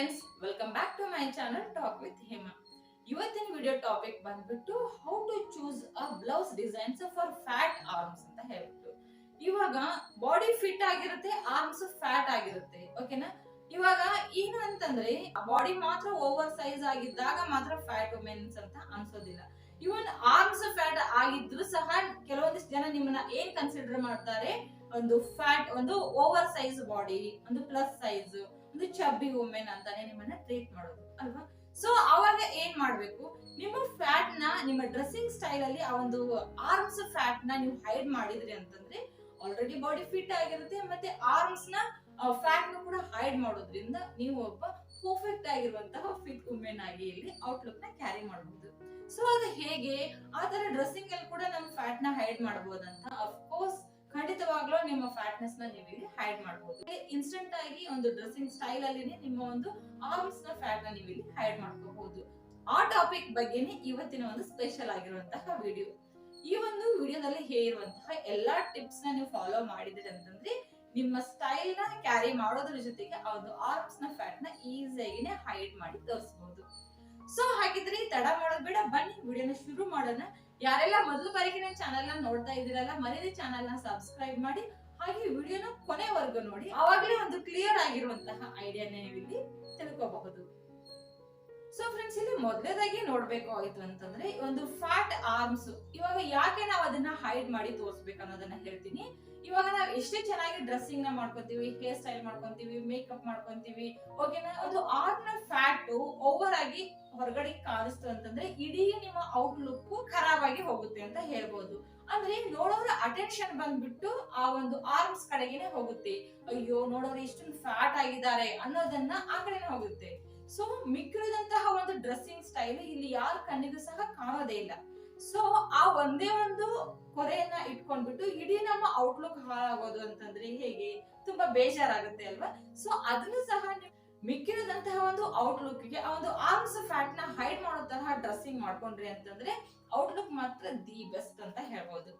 Friends welcome back to my channel talk with Hima ಇವತ್ತಿನ video topic ಬಂದ್ಬಿಟ್ಟು how to choose a blouse designs for fat arms ಅಂತ ಹೇಳ್ಬಿಟ್ಟು. ಇವಾಗ body fit ಆಗಿರುತ್ತೆ arms fat ಆಗಿರುತ್ತೆ ಓಕೆನಾ ಇವಾಗ ಏನು ಅಂತಂದ್ರೆ ಬಾಡಿ ಮಾತ್ರ ಓವರ್ ಸೈಜ್ ಆಗಿದ್ದಾಗ ಮಾತ್ರ ಫ್ಯಾಟ್ ವುಮೆನ್ಸ್ ಅಂತ ಅನ್ಸೋದಿಲ್ಲ. ಇವನ್ ಆರ್ಮ್ಸ್ ಫ್ಯಾಟ್ ಆಗಿದ್ರು ಸಹ ಕೆಲವೊಂದಿಷ್ಟು ಜನ ನಿಮ್ಮನ್ನ ಏನ್ ಕನ್ಸಿಡರ್ ಮಾಡ್ತಾರೆ? ಒಂದು ಫ್ಯಾಟ್ ಒಂದು ಓವರ್ ಸೈಜ್ ಬಾಡಿ ಒಂದು ಪ್ಲಸ್ ಸೈಜ್ ಒಂದು ಚಬ್ಬಿ ವುಮೆನ್ ಅಂತಾನೆ ನಿಮ್ಮನ್ನ ಟ್ರೀಟ್ ಮಾಡೋದು, ಅಲ್ವಾ? ಸೊ ಅವಾಗ ಏನ್ ಮಾಡ್ಬೇಕು? ನಿಮ್ಮ ಫ್ಯಾಟ್ನ, ನಿಮ್ಮ ಡ್ರೆಸ್ಸಿಂಗ್ ಸ್ಟೈಲ್ ಅಲ್ಲಿ ಆ ಒಂದು ಆರ್ಮ್ಸ್ ಫ್ಯಾಟ್ನ ನೀವು ಹೈಡ್ ಮಾಡಿದ್ರಿ ಅಂತಂದ್ರೆ ಆಲ್ರೆಡಿ ಬಾಡಿ ಫಿಟ್ ಆಗಿರುತ್ತೆ ಮತ್ತೆ ಆರ್ಮ್ಸ್ನ ಫ್ಯಾಟ್ನ ಕೂಡ ಹೈಡ್ ಮಾಡೋದ್ರಿಂದ ನೀವು ಒಬ್ಬ ಪರ್ಫೆಕ್ಟ್ ಆಗಿರುವಂತಹ ಫಿಟ್ ವುಮೆನ್ ಆಗಿ ಇಲ್ಲಿ ಔಟ್ಲುಕ್ನ ಕ್ಯಾರಿ ಮಾಡಬಹುದು ಸೊ ಅದು ಹೇಗೆ? ಆ ತರ ಡ್ರೆಸ್ಸಿಂಗ್ ಅಲ್ಲಿ ಕೂಡ ನಮ್ಮ ಫ್ಯಾಟ್ನ ಹೈಡ್ ಮಾಡಬಹುದಂತ ಅಫ್ಕೋರ್ಸ್ ಖಂಡಿತವಾಗ್ಲೂ ನಿಮ್ಮ ಫ್ಯಾಟ್ನೆಸ್ನ ನೀವು ಇಲ್ಲಿ ಹೈಡ್ ಮಾಡಬಹುದು ಇನ್ಸ್ಟೆಂಟ್ ಆಗಿ ಒಂದು ಡ್ರೆಸ್ಸಿಂಗ್ ಸ್ಟೈಲ್ ಅಲ್ಲಿ ನಿಮ್ಮ ಒಂದು ಆರ್ಮ್ಸ್ನ ಫ್ಯಾಟ್ನ ನೀವು ಇಲ್ಲಿ ಹೈಡ್ ಮಾಡ್ಕೋಬಹುದು. ಆ ಟಾಪಿಕ್ ಬಗ್ಗೆನೇ ಇವತ್ತಿನ ಒಂದು ಸ್ಪೆಷಲ್ ಆಗಿರುವಂತಹ ವಿಡಿಯೋ ಈ ಒಂದು ವಿಡಿಯೋದಲ್ಲಿ ಹೇಳಿರುವಂತಹ ಎಲ್ಲಾ ಟಿಪ್ಸ್ನ ನೀವು ಫಾಲೋ ಮಾಡಿದ್ರೆ ಅಂತಂದ್ರೆ ನಿಮ್ಮ ಸ್ಟೈಲ್ನ ಕ್ಯಾರಿ ಮಾಡೋದ್ರ ಜೊತೆಗೆ ಆ ಒಂದು ಆರ್ಮ್ಸ್ನ ಫ್ಯಾಟ್ನ ಈಸಿಯಾಗಿನೇ ಹೈಡ್ ಮಾಡಿ ತೋರಿಸಬಹುದು ಸೊ ಹಾಗಿದ್ರೆ ತಡ ಮಾಡೋದ್ ಬೇಡ, ಬನ್ನಿ ವಿಡಿಯೋನ ಶುರು ಮಾಡೋಣ. ಯಾರೆಲ್ಲ ಮೊದಲು ಬಾರಿಗೆ ನನ್ನ ಚಾನೆಲ್ನ ನೋಡ್ತಾ ಇದ್ದೀರಲ್ಲ ಮನೇಲಿ ಚಾನೆಲ್ನ ಸಬ್ಸ್ಕ್ರೈಬ್ ಮಾಡಿ, ಹಾಗೆ ವಿಡಿಯೋನ ಕೊನೆವರೆಗೂ ನೋಡಿ, ಅವಾಗಲೇ ಒಂದು ಕ್ಲಿಯರ್ ಆಗಿರುವಂತಹ ಐಡಿಯಾನ ನೀವು ಇಲ್ಲಿ ತಿಳ್ಕೋಬಹುದು. ಸೊ ಫ್ರೆಂಡ್ಸ್ ಇಲ್ಲಿ ಮೊದಲೇದಾಗಿ ನೋಡ್ಬೇಕು ಆಯ್ತು ಅಂತಂದ್ರೆ ಒಂದು ಫ್ಯಾಟ್ ಆರ್ಮ್ಸ್ ಇವಾಗ ಯಾಕೆ ನಾವು ಅದನ್ನ ಹೈಡ್ ಮಾಡಿ ತೋರಿಸ್ಬೇಕು ಅನ್ನೋದನ್ನ ಹೇಳ್ತೀನಿ. ಇವಾಗ ನಾವು ಎಷ್ಟೇ ಚೆನ್ನಾಗಿ ಡ್ರೆಸ್ಸಿಂಗ್ನ ಮಾಡ್ಕೊತೀವಿ ಹೇರ್ ಸ್ಟೈಲ್ ಮಾಡ್ಕೊಂತೀವಿ ಮೇಕಪ್ ಮಾಡ್ಕೊಂತೀವಿ ಓಕೆನಾ ಒಂದು ಆರ್ಮ್ನ ಫ್ಯಾಟ್ ಓವರ್ ಆಗಿ ಹೊರಗಡೆ ಕಾಣಿಸ್ತು ಅಂತಂದ್ರೆ ಇಡೀ ನಿಮ್ಮ ಔಟ್ಲುಕ್ ಖರಾಬ್ ಆಗಿ ಹೋಗುತ್ತೆ ಅಂತ ಹೇಳ್ಬೋದು. ಅಂದ್ರೆ ನೋಡೋರ ಅಟೆನ್ಷನ್ ಬಂದ್ಬಿಟ್ಟು ಆ ಒಂದು ಆರ್ಮ್ಸ್ ಕಡೆಗೆನೆ ಹೋಗುತ್ತೆ. ಅಯ್ಯೋ, ನೋಡೋರು ಇಷ್ಟೊಂದು ಫ್ಯಾಟ್ ಆಗಿದ್ದಾರೆ ಅನ್ನೋದನ್ನ ಆ ಕಡೆನೆ ಹೋಗುತ್ತೆ. ಸೊ ಮಿಕ್ಕಿದಂತಹ ಒಂದು ಡ್ರೆಸ್ಸಿಂಗ್ ಸ್ಟೈಲ್ ಇಲ್ಲಿ ಯಾರ ಕಣ್ಣಿಗೂ ಸಹ ಕಾಣೋದೇ ಇಲ್ಲ. ಸೊ ಆ ಒಂದೇ ಒಂದು ಕೊರೆಯನ್ನ ಇಟ್ಕೊಂಡ್ಬಿಟ್ಟು ಇಡೀ ನಮ್ಮ ಔಟ್ಲುಕ್ ಹಾಳಾಗೋದು ಅಂತಂದ್ರೆ ಹೇಗೆ? ತುಂಬಾ ಬೇಜಾರಾಗುತ್ತೆ ಅಲ್ವಾ? ಸೊ ಅದನ್ನು ಸಹ ಮಿಕ್ಕಿರೋದಂತಹ ಒಂದು ಔಟ್ಲುಕ್ಗೆ, ಆ ಒಂದು ಆರ್ಮ್ಸ್ ಫ್ಯಾಟ್ನ ಹೈಡ್ ಮಾಡೋ ತರಹ ಡ್ರೆಸ್ಸಿಂಗ್ ಮಾಡ್ಕೊಂಡ್ರಿ ಅಂತಂದ್ರೆ ಔಟ್ಲುಕ್ ಮಾತ್ರ ದಿ ಬೆಸ್ಟ್ ಅಂತ ಹೇಳ್ಬೋದು.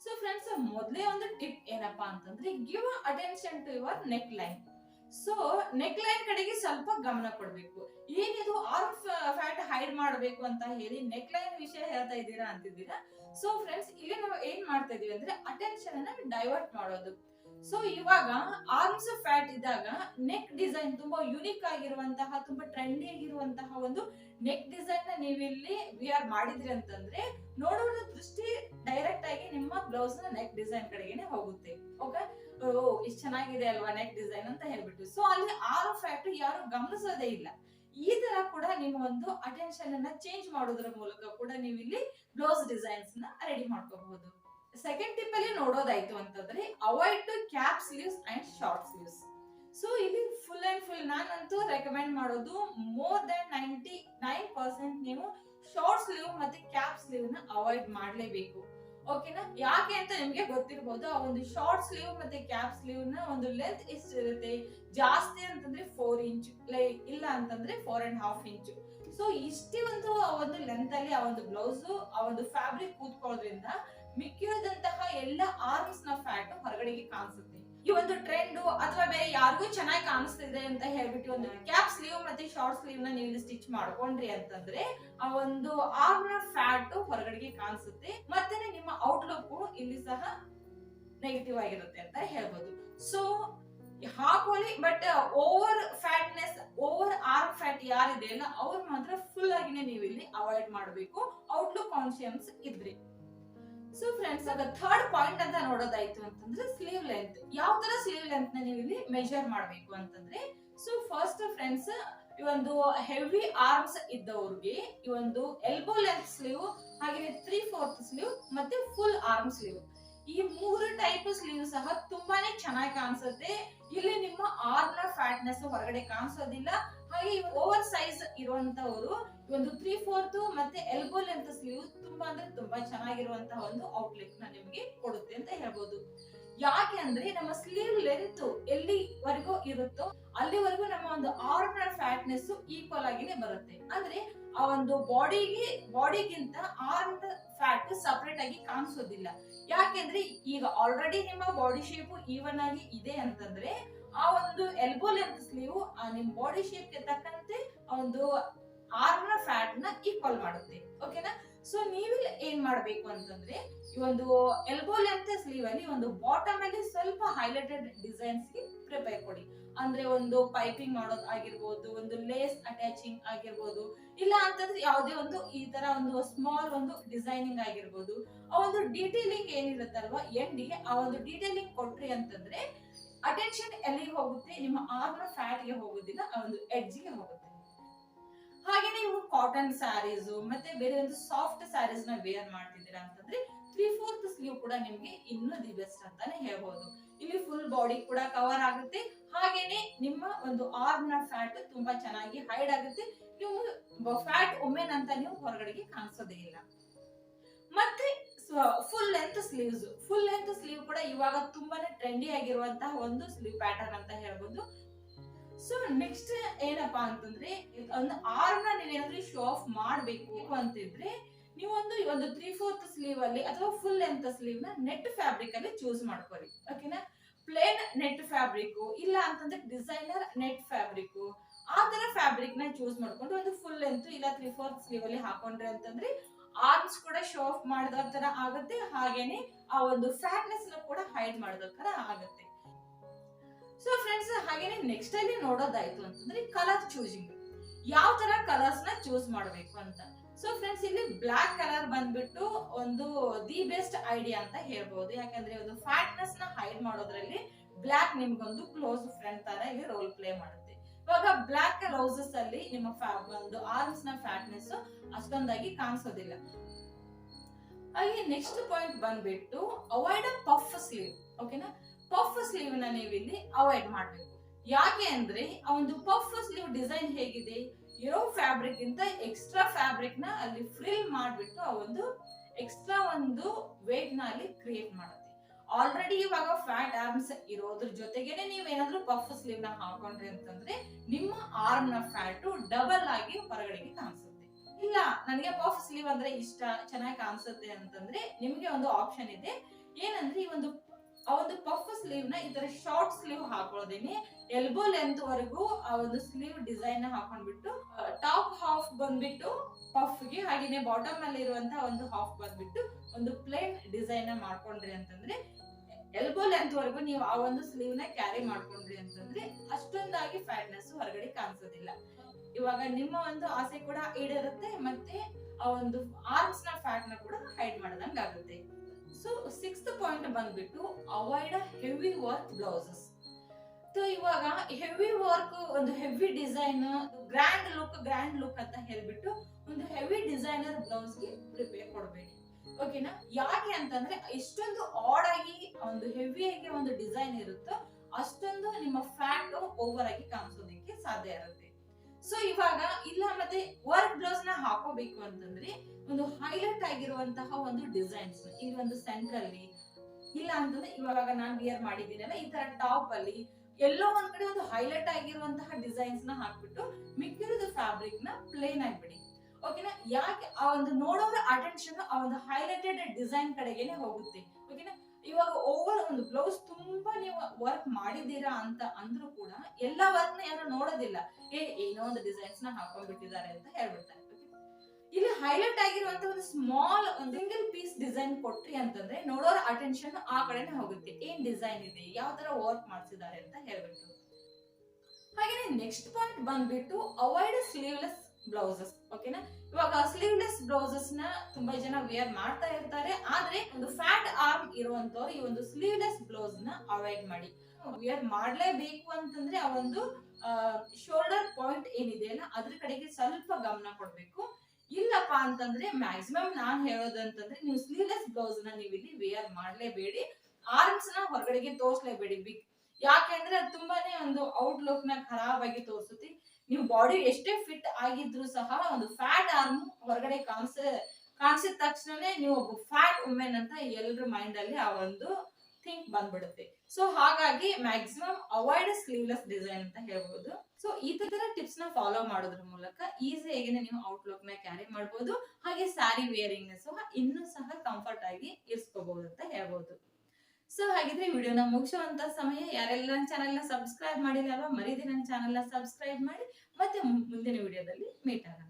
ಸೊ ಫ್ರೆಂಡ್ಸ್ ಮೊದಲೇ ಒಂದು ಟಿಪ್ ಏನಪ್ಪಾ ಅಂತಂದ್ರೆ give attention to your neck line so neck line ಕಡೆಗೆ ಸ್ವಲ್ಪ ಗಮನ ಕೊಡ್ಬೇಕು. ಏನಿದು ಆರ್ಮ್ ಫ್ಯಾಟ್ ಹೈಡ್ ಮಾಡಬೇಕು ಅಂತ ಹೇಳಿ ನೆಕ್ ಲೈನ್ ವಿಷಯ ಹೇಳ್ತಾ ಇದ್ದೀರಾ ಅಂತಿದ್ದೀರಾ? ಸೊ ಫ್ರೆಂಡ್ಸ್ ಇಲ್ಲಿ ನಾವು ಏನ್ ಮಾಡ್ತಾ ಇದೀವಿ ಅಂದ್ರೆ ಅಟೆನ್ಷನ್ ಅನ್ನ ಡೈವರ್ಟ್ ಮಾಡೋದು. ಸೊ ಇವಾಗ ಆರ್ಮ್ಸ್ ಫ್ಯಾಟ್ ಇದ್ದಾಗ ನೆಕ್ ಡಿಸೈನ್ ತುಂಬಾ ಯುನಿಕ್ ಆಗಿರುವಂತಹ, ತುಂಬಾ ಟ್ರೆಂಡಿ ಆಗಿರುವಂತಹ ಒಂದು ನೆಕ್ ಡಿಸೈನ್ನ ನೀವಿಲ್ಲಿ ವಿಆರ್ ಮಾಡಿದ್ರಿ ಅಂತಂದ್ರೆ ನೋಡೋರ ದೃಷ್ಟಿ ಡೈರೆಕ್ಟ್ ಆಗಿ ನಿಮ್ಮ ಬ್ಲೌಸ್ನ ನೆಕ್ ಡಿಸೈನ್ ಕಡೆಗೆನೆ ಹೋಗುತ್ತೆ. ಓಕೆ ಇಷ್ಟು ಚೆನ್ನಾಗಿದೆ ಅಲ್ವಾ ನೆಕ್ ಡಿಸೈನ್ ಅಂತ ಹೇಳ್ಬಿಟ್ಟು. ಸೊ ಅಲ್ಲಿ ಆರ್ ಫ್ಯಾಟ್ ಯಾರು ಗಮನಿಸೋದೇ ಇಲ್ಲ. ಈ ತರ ಕೂಡ ನಿಮ್ಮ ಒಂದು ಅಟೆನ್ಷನ್ ಅನ್ನ ಚೇಂಜ್ ಮಾಡೋದ್ರ ಮೂಲಕ ಕೂಡ ನೀವು ಇಲ್ಲಿ ಬ್ಲೌಸ್ ಡಿಸೈನ್ಸ್ನ ರೆಡಿ ಮಾಡ್ಕೋಬಹುದು. ಸೆಕೆಂಡ್ ಟಿಪ್ ಅಲ್ಲಿ ನೋಡೋದಾಯ್ತು ಅಂತಂದ್ರೆ avoid cap sleeves and short sleeves so ಇಲ್ಲಿ ಫುಲ್ ಅಂಡ್ ಫುಲ್ ನಾನಂತೂ ರೆಕಮೆಂಡ್ ಮಾಡೋದು more than ninety nine percent ನೀವು ಶಾರ್ಟ್ ಸ್ಲೀವ್ ಮತ್ತೆ ಕ್ಯಾಪ್ ಸ್ಲೀವ್ನ ಅವಾಯ್ಡ್ ಮಾಡಲೇಬೇಕು. ಓಕೆನಾ ಯಾಕೆ ಅಂತ ನಿಮ್ಗೆ ಗೊತ್ತಿರ್ಬೋದು, ಆ ಒಂದು ಶಾರ್ಟ್ ಸ್ಲೀವ್ ಮತ್ತೆ ಕ್ಯಾಪ್ ಸ್ಲೀವ್ನ ಒಂದು ಲೆಂತ್ ಎಷ್ಟಿರುತ್ತೆ? ಜಾಸ್ತಿ ಅಂತಂದ್ರೆ ಫೋರ್ ಇಂಚ್ ಇಲ್ಲ ಅಂತಂದ್ರೆ four and half inch so ಇಷ್ಟೇ ಆ ಒಂದು ಲೆಂತ್ ಅಲ್ಲಿ ಆ ಒಂದು ಬ್ಲೌಸ್ ಆ ಒಂದು ಫ್ಯಾಬ್ರಿಕ್ ಕೂತ್ಕೊಳ್ಳೋದ್ರಿಂದ ಮಿಕ್ಕಿರೋದಂತಹ ಎಲ್ಲ ಆರ್ಮ್ಸ್ನ ಫ್ಯಾಟ್ ಹೊರಗಡೆಗೆ ಕಾಣಿಸುತ್ತೆ. ಈ ಒಂದು ಟ್ರೆಂಡ್ ಅಥವಾ ಬೇರೆ ಯಾರಿಗೂ ಚೆನ್ನಾಗಿ ಕಾಣಿಸ್ತಿದೆ ಅಂತ ಹೇಳ್ಬಿಟ್ಟು ಒಂದು ಕ್ಯಾಪ್ ಸ್ಲೀವ್ ಮತ್ತೆ ಶಾರ್ಟ್ ಸ್ಲೀವ್ನ ನೀವು ಸ್ಟಿಚ್ ಮಾಡ್ಕೊಂಡ್ರಿ ಅಂತಂದ್ರೆ, ಆ ಒಂದು ಆರ್ಮ್ನ ಫ್ಯಾಟ್ ಹೊರಗಡೆಗೆ ಕಾಣಿಸುತ್ತೆ. ಮತ್ತೆ ನಿಮ್ಮ ಔಟ್ಲುಕ್ ಇಲ್ಲಿ ಸಹ ನೆಗೆಟಿವ್ ಆಗಿರುತ್ತೆ ಅಂತ ಹೇಳ್ಬೋದು. ಸೊ ಹಾಕೊಳ್ಳಿ but over fatness over arm fat ಯಾರಿದೆ ಅಲ್ಲ, ಅವ್ರು ಮಾತ್ರ ಫುಲ್ ಆಗಿನೇ ನೀವು ಇಲ್ಲಿ ಅವಾಯ್ಡ್ ಮಾಡಬೇಕು. ಔಟ್ಲುಕ್ ಕಾನ್ಶಿಯನ್ಸ್ ಇದ್ರಿ. ಸೊ ಫ್ರೆಂಡ್ಸ್ ಆಗ ಥರ್ಡ್ ಪಾಯಿಂಟ್ ಅಂತ ನೋಡೋದಾಯ್ತು ಅಂತಂದ್ರೆ ಸ್ಲೀವ್ ಲೆಂತ್ ಯಾವ ತರ ಸ್ಲೀವ್ ಲೆಂತ್ನ ನೀವು ಇಲ್ಲಿ ಮೆಜರ್ ಮಾಡಬೇಕು ಅಂತಂದ್ರೆ ಸೊ ಫಸ್ಟ್ ಫ್ರೆಂಡ್ಸ್ ಈ ಒಂದು ಹೆವಿ ಆರ್ಮ್ಸ್ ಇದ್ದವ್ರಿಗೆ ಈ ಒಂದು ಎಲ್ಬೋ ಲೆಂತ್ ಸ್ಲೀವ್ ಹಾಗೆ ತ್ರೀ ಫೋರ್ತ್ ಸ್ಲೀವ್ ಮತ್ತೆ ಫುಲ್ ಆರ್ಮ್ ಸ್ಲೀವ್ ಈ ಮೂರು ಟೈಪ್ ಸ್ಲೀವ್ ಸಹ ತುಂಬಾನೇ ಚೆನ್ನಾಗಿ ಕಾಣಿಸುತ್ತೆ. ಇಲ್ಲಿ ನಿಮ್ಮ ಆರ್ಮ್ನ ಫ್ಯಾಟ್ನೆಸ್ ಹೊರಗಡೆ ಕಾಣಿಸೋದಿಲ್ಲ. ಹಾಗೆ ಓವರ್ ಸೈಜ್ ಇರುವಂತವರು ಒಂದು ತ್ರೀ ಫೋರ್ತ್ ಮತ್ತೆ ಎಲ್ಬೋ ಲೆಂತ್ ಸ್ಲೀವ್ ತುಂಬಾ ಅಂದ್ರೆ ತುಂಬಾ ಚೆನ್ನಾಗಿರುವಂತಹ ಒಂದು ಔಟ್ಲೆಟ್ನ ನಿಮಗೆ ಕೊಡುತ್ತೆ ಅಂತ ಹೇಳ್ಬೋದು. ಯಾಕೆ ಅಂದ್ರೆ ನಮ್ಮ ಸ್ಲೀವ್ ಲೆಂತ್ ಎಲ್ಲಿವರೆಗೂ ಇರುತ್ತೋ ಅಲ್ಲಿವರೆಗೂ ನಮ್ಮ ಒಂದು ಆರ್ಮ್ನ ಫ್ಯಾಟ್ನೆಸ್ ಈಕ್ವಲ್ ಆಗಿನೇ ಬರುತ್ತೆ. ಅಂದ್ರೆ ಆ ಒಂದು ಬಾಡಿಗೆ ಬಾಡಿಗಿಂತ ಆರ್ಮ್ ಫ್ಯಾಟ್ ಸಪರೇಟ್ ಆಗಿ ಕಾಣಿಸೋದಿಲ್ಲ. ಯಾಕೆಂದ್ರೆ ಈಗ ಆಲ್ರೆಡಿ ನಿಮ್ಮ ಬಾಡಿ ಶೇಪ್ ಈವನ್ ಆಗಿ ಇದೆ ಅಂತಂದ್ರೆ ಆ ಒಂದು ಎಲ್ಬೋ ಲೆಂತ್ ಸ್ಲೀವ್ ನಿಮ್ ಬಾಡಿ ಶೇಪ್ಗೆ ತಕ್ಕಂತೆ ಆ ಒಂದು ಆರ್ಮ್ ಫ್ಯಾಟ್ನ ಈಕ್ವಲ್ ಮಾಡುತ್ತೆ. ಓಕೆನಾ ಸೊ ನೀವಿಲ್ಲಿ ಏನ್ ಮಾಡ್ಬೇಕು ಅಂತಂದ್ರೆ, ಈ ಒಂದು ಎಲ್ಬೋ ಲೆಂತ್ ಸ್ಲೀವ್ ಅಲ್ಲಿ ಒಂದು ಬಾಟಮ್ ಅಲ್ಲಿ ಸ್ವಲ್ಪ ಹೈಲೈಟೆಡ್ ಡಿಸೈನ್ಸ್ಗೆ ಪ್ರಿಪೇರ್ ಕೊಡಿ. ಅಂದ್ರೆ ಒಂದು ಪೈಪಿಂಗ್ ಮಾಡೋದು ಆಗಿರ್ಬೋದು, ಒಂದು ಲೇಸ್ ಅಟ್ಯಾಚಿಂಗ್ ಆಗಿರ್ಬೋದು, ಇಲ್ಲ ಅಂತಂದ್ರೆ ಯಾವುದೇ ಒಂದು ಈ ತರ ಒಂದು ಸ್ಮಾಲ್ ಒಂದು ಡಿಸೈನಿಂಗ್ ಆಗಿರ್ಬೋದು. ಆ ಒಂದು ಡೀಟೇಲಿಂಗ್ ಏನಿರುತ್ತಲ್ವಾ ಎಂಡಿಗೆ ಆ ಒಂದು ಡೀಟೇಲಿಂಗ್ ಕೊಟ್ರಿ ಅಂತಂದ್ರೆ ಅಟೆನ್ಷನ್ ಎಲ್ಲಿಗೆ ಹೋಗುತ್ತೆ? ನಿಮ್ಮ ಆರ್ಮ್ ಫ್ಯಾಟ್ಗೆ ಹೋಗೋದಿಲ್ಲ ಆ ಒಂದು ಎಡ್ಜ್ಗೆ ಹೋಗುತ್ತೆ. ಹಾಗೇನೆ ಇವು ಕಾಟನ್ ಸ್ಯಾರೀಸ್ ಮತ್ತೆ ಬೇರೆ ಒಂದು ಸಾಫ್ಟ್ ಸ್ಯಾರೀಸ್ನ ವೇರ್ ಮಾಡ್ತಿದ್ದೀರಾ ಅಂತಂದ್ರೆ ತ್ರೀ ಫೋರ್ತ್ ಸ್ಲೀವ್ ಕೂಡ ನಿಮ್ಗೆ ಇನ್ನೂ ದಿ ಬೆಸ್ಟ್ ಅಂತಾನೆ ಹೇಳ್ಬೋದು. ಇಲ್ಲಿ ಫುಲ್ ಬಾಡಿ ಕೂಡ ಕವರ್ ಆಗುತ್ತೆ. ಹಾಗೇನೆ ನಿಮ್ಮ ಒಂದು ಆರ್ಮ್ನ ಫ್ಯಾಟ್ ತುಂಬಾ ಚೆನ್ನಾಗಿ ಹೈಡ್ ಆಗುತ್ತೆ. ನೀವು ಫ್ಯಾಟ್ ಅಂತ ನೀವು ಹೊರಗಡೆಗೆ ಕಾಣಿಸೋದೇ ಇಲ್ಲ. ಮತ್ತೆ full length sleeves full length sleeve ಕೂಡ ಇವಾಗ ತುಂಬಾನೇ ಟ್ರೆಂಡಿ ಆಗಿರುವಂತಹ ಒಂದು ಸ್ಲೀವ್ ಪ್ಯಾಟರ್ನ್ ಅಂತ ಹೇಳ್ಬೋದು. ಸೊ ನೆಕ್ಸ್ಟ್ ಏನಪ್ಪಾ ಅಂತಂದ್ರೆ, ಒಂದು ಆರ್ಮ್ನ ನೀವೇನಾದ್ರೂ ಶೋ ಆಫ್ ಮಾಡ್ಬೇಕು ಅಂತಿದ್ರೆ, ನೀವು ಒಂದು ಒಂದು ತ್ರೀ ಫೋರ್ತ್ ಸ್ಲೀವ್ ಅಲ್ಲಿ ಅಥವಾ ಫುಲ್ ಲೆಂತ್ ಸ್ಲೀವ್ನ ನೆಟ್ ಫ್ಯಾಬ್ರಿಕ್ ಅಲ್ಲಿ ಚೂಸ್ ಮಾಡ್ಕೊಳ್ಳಿ. ಓಕೆನಾ ಪ್ಲೇನ್ ನೆಟ್ ಫ್ಯಾಬ್ರಿಕ್ ಇಲ್ಲ ಅಂತಂದ್ರೆ ಡಿಸೈನರ್ ನೆಟ್ ಫ್ಯಾಬ್ರಿಕ್ ಆ ತರ ಫ್ಯಾಬ್ರಿಕ್ನ ಚೂಸ್ ಮಾಡ್ಕೊಂಡು ಒಂದು ಫುಲ್ ಲೆಂತ್ ಇಲ್ಲ ತ್ರೀ ಫೋರ್ತ್ ಸ್ಲೀವ್ ಅಲ್ಲಿ ಹಾಕೊಂಡ್ರೆ ಅಂತಂದ್ರೆ ಆರ್ಮ್ಸ್ ಕೂಡ ಶೋ ಆಫ್ ಮಾಡಿದ ತರ ಆಗುತ್ತೆ, ಹಾಗೇನೆ ಆ ಒಂದು ಫ್ಯಾಟ್ನೆಸ್ ಕೂಡ ಹೈಡ್ ಮಾಡಿದ ತರ ಆಗುತ್ತೆ. ಸೊ ಫ್ರೆಂಡ್ಸ್ ಹಾಗೇನೆ ನೆಕ್ಸ್ಟ್ ಅಲ್ಲಿ ನೋಡೋದಾಯ್ತು ಅಂತಂದ್ರೆ ಕಲರ್ ಚೂಸಿಂಗ್ ಯಾವ ತರ ಕಲರ್ಸ್ನ ಚೂಸ್ ಮಾಡಬೇಕು ಅಂತ. ಸೊ ಫ್ರೆಂಡ್ಸ್ ಇಲ್ಲಿ ಬ್ಲಾಕ್ ಕಲರ್ ಬಂದ್ಬಿಟ್ಟು ಒಂದು ದಿ ಬೆಸ್ಟ್ ಐಡಿಯಾ ಅಂತ ಹೇಳ್ಬಹುದು ಯಾಕಂದ್ರೆ ಒಂದು ಫ್ಯಾಟ್ನೆಸ್ನ ಹೈಡ್ ಮಾಡೋದ್ರಲ್ಲಿ ಬ್ಲಾಕ್ ನಿಮ್ಗೊಂದು ಕ್ಲೋಸ್ ಫ್ರೆಂಡ್ ತರ ಇಲ್ಲಿ ರೋಲ್ ಪ್ಲೇ ಮಾಡುತ್ತೆ. ಇವಾಗ ಬ್ಲಾಕ್ ಬ್ಲೌಸಸ್ ಅಲ್ಲಿ ನಿಮ್ಮ ಒಂದು ಆರ್ಮ್ಸ್ನ ಫ್ಯಾಟ್ನೆಸ್ ಅಷ್ಟೊಂದಾಗಿ ಕಾಣಿಸೋದಿಲ್ಲ. ಹಾಗೆ ನೆಕ್ಸ್ಟ್ ಪಾಯಿಂಟ್ ಬಂದ್ಬಿಟ್ಟು ಅವಾಯ್ಡ್ ಅ ಪಫ್ ಸ್ಲೀವ್ ಓಕೆನಾ ಪಫ್ ಸ್ಲೀವ್ನ ನೀವು ಇಲ್ಲಿ ಅವಾಯ್ಡ್ ಮಾಡ್ಬೇಕು. ಯಾಕೆ ಅಂದ್ರೆ, ಆ ಒಂದು ಪಫ್ ಸ್ಲೀವ್ ಡಿಸೈನ್ ಹೇಗಿದೆ? ಇರೋ ಫ್ಯಾಬ್ರಿಕ್ ಗಿಂತ ಎಕ್ಸ್ಟ್ರಾ ಫ್ಯಾಬ್ರಿಕ್ನ ಅಲ್ಲಿ ಫ್ರಿಲ್ ಮಾಡ್ಬಿಟ್ಟು ಆ ಒಂದು ಎಕ್ಸ್ಟ್ರಾ ಒಂದು ವೇಟ್ನ ಅಲ್ಲಿ ಕ್ರಿಯೇಟ್ ಮಾಡುತ್ತೆ ಆಲ್ರೆಡಿ ಇವಾಗ ಫ್ಯಾಟ್ ಆರ್ಮ್ಸ್ ಇರೋದ್ರ ಜೊತೆಗೆ ನೀವು ಏನಾದ್ರೂ ಪಫ್ ಸ್ಲೀವ್ನ ಹಾಕೊಂಡ್ರಿ ಅಂತಂದ್ರೆ ನಿಮ್ಮ ಆರ್ಮ್ನ ಫ್ಯಾಟ್ ಡಬಲ್ ಆಗಿ ಹೊರಗಡೆಗೆ ಕಾಣಿಸುತ್ತೆ. ಇಲ್ಲ, ನನಗೆ ಪಫ್ ಸ್ಲೀವ್ ಅಂದ್ರೆ ಇಷ್ಟ, ಚೆನ್ನಾಗಿ ಕಾಣಿಸುತ್ತೆ ಅಂತಂದ್ರೆ ನಿಮ್ಗೆ ಒಂದು ಆಪ್ಷನ್ ಇದೆ. ಏನಂದ್ರೆ ಈ ಒಂದು, ಆ ಒಂದು ಪಫ್ ಸ್ಲೀವ್ನ ಈ ಶಾರ್ಟ್ ಸ್ಲೀವ್ ಹಾಕೊಳ್ಳೋದೇನೆ ಎಲ್ಬೋ ಲೆಂತ್ ವರೆಗೂ ಆ ಒಂದು ಸ್ಲೀವ್ ಡಿಸೈನ್ನ ಹಾಕೊಂಡ್ಬಿಟ್ಟು ಟಾಪ್ ಹಾಫ್ ಬಂದ್ಬಿಟ್ಟು ಪಫ್ಗೆ ಹಾಗೇನೆ ಬಾಟಮ್ ಅಲ್ಲಿ ಇರುವಂತಹ ಒಂದು ಹಾಫ್ ಬಂದ್ಬಿಟ್ಟು ಒಂದು ಪ್ಲೇನ್ ಡಿಸೈನ್ ಮಾಡ್ಕೊಂಡ್ರಿ ಅಂತಂದ್ರೆ ಎಲ್ಬೋ ಲೆಂತ್ ವರೆಗೂ ನೀವು ಆ ಒಂದು ಸ್ಲೀವ್ನ ಕ್ಯಾರಿ ಮಾಡ್ಕೊಂಡ್ರಿ ಅಂತಂದ್ರೆ ಅಷ್ಟೊಂದಾಗಿ ಫ್ಯಾಟ್ನೆಸ್ ಹೊರಗಡೆ ಕಾಣಿಸೋದಿಲ್ಲ. ಇವಾಗ ನಿಮ್ಮ ಒಂದು ಆಸೆ ಕೂಡ ಈಡೇರುತ್ತೆ ಮತ್ತೆ ಆ ಒಂದು ಆರ್ಮ್ಸ್ನ ಫ್ಯಾಟ್ನ ಕೂಡ ಹೈಡ್ ಮಾಡದಂಗ ಆಗುತ್ತೆ. ಸೊ ಸಿಕ್ಸ್ತ್ ಪಾಯಿಂಟ್ ಬಂದ್ಬಿಟ್ಟು avoid heavy work blouses so ಇವಾಗ ಹೆವಿ ವರ್ಕ್ ಒಂದು heavy design grand look grand look ಅಂತ ಹೇಳ್ಬಿಟ್ಟು ಒಂದು ಹೆವಿ ಡಿಸೈನರ್ ಬ್ಲೌಸ್ಗೆ ಪ್ರಿಪೇರ್ ಕೊಡಬೇಡಿ ಓಕೆನಾ ಯಾಕೆ ಅಂತಂದ್ರೆ ಎಷ್ಟೊಂದು ಆಡ್ ಆಗಿ, ಒಂದು ಹೆವಿ ಆಗಿ ಒಂದು ಡಿಸೈನ್ ಇರುತ್ತೋ ಅಷ್ಟೊಂದು ನಿಮ್ಮ ಫ್ಯಾಟ್ ಓವರ್ ಆಗಿ ಕಾಣಿಸೋದಕ್ಕೆ ಸಾಧ್ಯ ಇರುತ್ತೆ. ಸೊ ಇವಾಗ ಇಲ್ಲ ಮತ್ತೆ ವರ್ಕ್ ಬ್ಲೌಸ್ನ ಹಾಕೋಬೇಕು ಅಂತಂದ್ರೆ ಒಂದು ಹೈಲೈಟ್ ಆಗಿರುವಂತಹ ಒಂದು ಡಿಸೈನ್ಸ್ ಈ ಒಂದು ಸೆಂಟರ್ ಅಲ್ಲಿ ಇಲ್ಲ ಅಂತಂದ್ರೆ ಇವಾಗ ನಾನು ವಿಯರ್ ಮಾಡಿದ್ದೀನಲ್ಲ, ಈ ತರ ಟಾಪ್ ಅಲ್ಲಿ ಎಲ್ಲೋ ಒಂದ್ ಕಡೆ ಒಂದು ಹೈಲೈಟ್ ಆಗಿರುವಂತಹ ಡಿಸೈನ್ಸ್ನ ಹಾಕ್ಬಿಟ್ಟು ಮಿಕ್ಕಿರೋದು ಫ್ಯಾಬ್ರಿಕ್ನ ಪ್ಲೇನ್ ಆಗಿಬಿಡಿ. ಓಕೆನಾ ಯಾಕೆ ಆ ಒಂದು ನೋಡೋರ ಅಟೆನ್ಷನ್ ಆ ಒಂದು ಹೈಲೈಟೆಡ್ ಡಿಸೈನ್ ಕಡೆಗೇನೆ ಹೋಗುತ್ತೆ. ಓಕೆನಾ ಇವಾಗ ಓವರ್ ಒಂದು ಬ್ಲೌಸ್ ತುಂಬಾ ನೀವು ವರ್ಕ್ ಮಾಡಿದ್ದೀರಾ ಅಂತ ಅಂದ್ರೂ ಕೂಡ ಎಲ್ಲಾ ವರ್ಕ್ನ ಯಾರು ನೋಡೋದಿಲ್ಲ. ಏ, ಏನೋ ಒಂದು ಡಿಸೈನ್ಸ್ನ ಹಾಕೊಂಡ್ಬಿಟ್ಟಿದ್ದಾರೆ ಅಂತ ಹೇಳ್ಬಿಡ್ತಾರೆ. ಇಲ್ಲಿ ಹೈಲೈಟ್ ಆಗಿರುವಂತ ಒಂದು ಸ್ಮಾಲ್ ಒಂದು ಸಿಂಗಲ್ ಪೀಸ್ ಡಿಸೈನ್ ಕೊಟ್ರಿ ಅಂತಂದ್ರೆ ನೋಡೋರ ಅಟೆನ್ಷನ್ ಆ ಕಡೆನೆ ಹೋಗುತ್ತೆ. ಏನ್ ಡಿಸೈನ್ ಇದೆ? ಯಾವ ತರ ವರ್ಕ್ ಮಾಡ್ತಿದ್ದಾರೆ ಅಂತ ಹೇಳ್ಬಿಟ್ಟು. ಹಾಗೇನೆ ನೆಕ್ಸ್ಟ್ ಪಾಯಿಂಟ್ ಬಂದ್ಬಿಟ್ಟು ಅವಾಯ್ಡ್ ಸ್ಲೀವ್ಲೆಸ್ ಬ್ಲೌಸಸ್ ಓಕೆನಾ ಇವಾಗ ಸ್ಲೀವ್ಲೆಸ್ ಬ್ಲೌಸಸ್ನ ತುಂಬಾ ಜನ ವೇರ್ ಮಾಡ್ತಾ ಇರ್ತಾರೆ. ಆದ್ರೆ ಒಂದು ಫ್ಯಾಟ್ ಆರ್ಮ್ ಇರುವಂತವ್ರು ಈ ಒಂದು ಸ್ಲೀವ್ಲೆಸ್ ಬ್ಲೌಸ್ನ ಅವಾಯ್ಡ್ ಮಾಡಿ. ವೇರ್ ಮಾಡ್ಲೇಬೇಕು ಅಂತಂದ್ರೆ ಆ ಒಂದು ಶೋಲ್ಡರ್ ಪಾಯಿಂಟ್ ಏನಿದೆ ಅಲ್ಲ, ಅದ್ರ ಕಡೆಗೆ ಸ್ವಲ್ಪ ಗಮನ ಕೊಡ್ಬೇಕು. ಇಲ್ಲಪ್ಪ ಅಂತಂದ್ರೆ ಮ್ಯಾಕ್ಸಿಮಮ್ ನಾನ್ ಹೇಳೋದಂತಂದ್ರೆ ನೀವು ಸ್ಲೀವ್ಲೆಸ್ ಬ್ಲೌಸ್ನ ನೀವು ಇಲ್ಲಿ ವೇರ್ ಮಾಡ್ಲೇಬೇಡಿ. ಆರ್ಮ್ಸ್ನ ಹೊರಗಡೆಗೆ ತೋರ್ಸ್ಲೇಬೇಡಿ. ಬಿಗ್ ಯಾಕೆಂದ್ರೆ ಅದು ತುಂಬಾನೇ ಒಂದು ಔಟ್ಲುಕ್ನ ಖರಾಬ್ ಆಗಿ ತೋರಿಸುತ್ತೆ. ನೀವು ಬಾಡಿ ಎಷ್ಟೇ ಫಿಟ್ ಆಗಿದ್ರು ಸಹ ಒಂದು ಫ್ಯಾಟ್ ಆರ್ಮ್ ಹೊರಗಡೆ ಕಾಣಿಸ, ಕಾಣಿಸಿದ ತಕ್ಷಣನೇ ನೀವು ಒಬ್ಬ ಫ್ಯಾಟ್ ವುಮೆನ್ ಅಂತ ಎಲ್ರ ಮೈಂಡ್ ಅಲ್ಲಿ ಆ ಒಂದು ಥಿಂಕ್ ಬಂದ್ಬಿಡುತ್ತೆ. ಸೊ ಹಾಗಾಗಿ ಮ್ಯಾಕ್ಸಿಮಮ್ ಅವಾಯ್ಡ್ ಸ್ಲೀವ್ಲೆಸ್ ಡಿಸೈನ್ ಅಂತ ಹೇಳ್ಬೋದು. ಸೊ ಈ ತರ ಟಿಪ್ಸ್ನ ಫಾಲೋ ಮಾಡೋದ್ರ ಮೂಲಕ ಈಸಿಯಾಗಿ ನೀವು ಔಟ್ಲುಕ್ನ ಕ್ಯಾರಿ ಮಾಡಬಹುದು ಹಾಗೆ ಸ್ಯಾರಿ ವೇರಿಂಗ್ ಸಹ ಇನ್ನೂ ಸಹ ಕಂಫರ್ಟ್ ಆಗಿ ಇರಿಸ್ಕೋಬಹುದು ಅಂತ ಹೇಳ್ಬೋದು. ಸೊ ಹಾಗಿದ್ರೆ ವಿಡಿಯೋನ ಮುಗಿಸುವಂತ ಸಮಯ. ಯಾರೆಲ್ಲ ನನ್ನ ಚಾನೆಲ್ನ ಸಬ್ಸ್ಕ್ರೈಬ್ ಮಾಡಿಲ್ಲ ಅಲ್ವಾ, ಮರೀದಿ ನನ್ನ ಚಾನೆಲ್ನ ಸಬ್ಸ್ಕ್ರೈಬ್ ಮಾಡಿ. ಮತ್ತೆ ಮುಂದಿನ ವಿಡಿಯೋದಲ್ಲಿ ಮೀಟ್ ಆಗೋಣ.